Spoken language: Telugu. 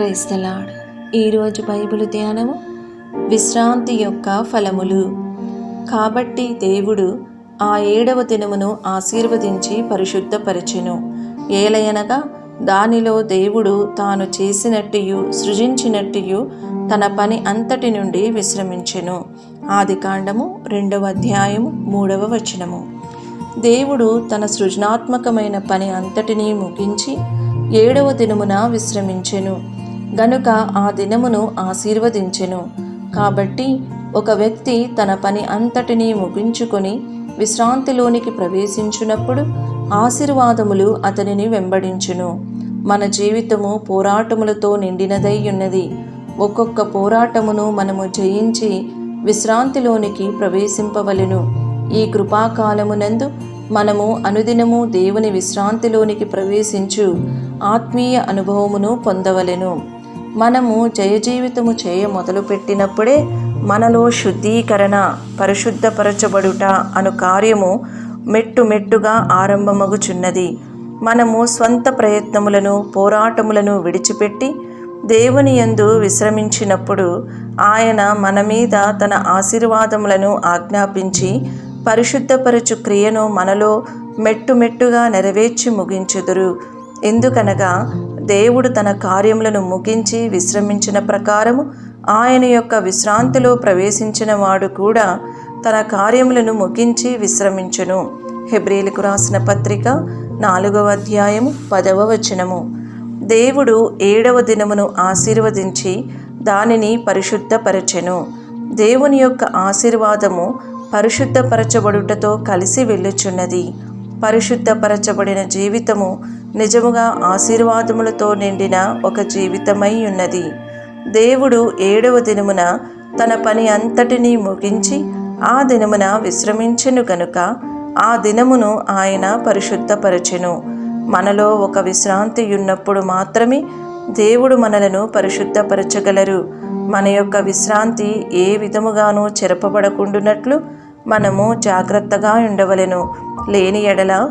క్రైస్తలాడ్ ఈరోజు బైబిల్ ధ్యానము విశ్రాంతి యొక్క ఫలములు. కాబట్టి దేవుడు ఆ ఏడవ దినమును ఆశీర్వదించి పరిశుద్ధపరచెను. ఏలయనగా దానిలో దేవుడు తాను చేసినట్టుయు సృజించినట్టుయు తన పని అంతటి నుండి విశ్రమించెను. ఆది కాండము రెండవ అధ్యాయము మూడవ వచనము. దేవుడు తన సృజనాత్మకమైన పని అంతటినీ ముగించి ఏడవ దినమున విశ్రమించెను. గనుక ఆ దినమును ఆశీర్వదించెను. కాబట్టి ఒక వ్యక్తి తన పని అంతటినీ ముగించుకొని విశ్రాంతిలోనికి ప్రవేశించినప్పుడు ఆశీర్వాదములు అతనిని వెంబడించును. మన జీవితము పోరాటములతో నిండినదై ఉన్నది. ఒక్కొక్క పోరాటమును మనము జయించి విశ్రాంతిలోనికి ప్రవేశింపవలెను. ఈ కృపాకాలమునందు మనము అనుదినము దేవుని విశ్రాంతిలోనికి ప్రవేశించు ఆత్మీయ అనుభవమును పొందవలెను. మనము జయ జీవితము చేయ మొదలుపెట్టినప్పుడే మనలో శుద్ధీకరణ పరిశుద్ధపరచబడుట అను కార్యము మెట్టు మెట్టుగా ఆరంభమగుచున్నది. మనము స్వంత ప్రయత్నములను పోరాటములను విడిచిపెట్టి దేవుని యందు విశ్రమించినప్పుడు ఆయన మన మీద తన ఆశీర్వాదములను ఆజ్ఞాపించి పరిశుద్ధపరచు క్రియను మనలో మెట్టు మెట్టుగా నెరవేర్చి ముగించుదురు. ఎందుకనగా దేవుడు తన కార్యములను ముగించి విశ్రమించిన ప్రకారము ఆయన యొక్క విశ్రాంతిలో ప్రవేశించిన వాడు కూడా తన కార్యములను ముగించి విశ్రమించును. హెబ్రిలకు రాసిన పత్రిక నాలుగవ అధ్యాయము పదవ వచనము. దేవుడు ఏడవ దినమును ఆశీర్వదించి దానిని పరిశుద్ధపరచెను. దేవుని యొక్క ఆశీర్వాదము పరిశుద్ధపరచబడుటతో కలిసి వెళ్ళుచున్నది. పరిశుద్ధపరచబడిన జీవితము నిజముగా ఆశీర్వాదములతో నిండిన ఒక జీవితమై ఉన్నది. దేవుడు ఏడవ దినమున తన పని అంతటినీ ముగించి ఆ దినమున విశ్రమించెను గనుక ఆ దినమును ఆయన పరిశుద్ధపరచెను. మనలో ఒక విశ్రాంతి ఉన్నప్పుడు మాత్రమే దేవుడు మనలను పరిశుద్ధపరచగలరు. మన యొక్క విశ్రాంతి ఏ విధముగానూ చెరపబడకుండునట్లు మనము జాగ్రత్తగా ఉండవలెను. లేని ఎడల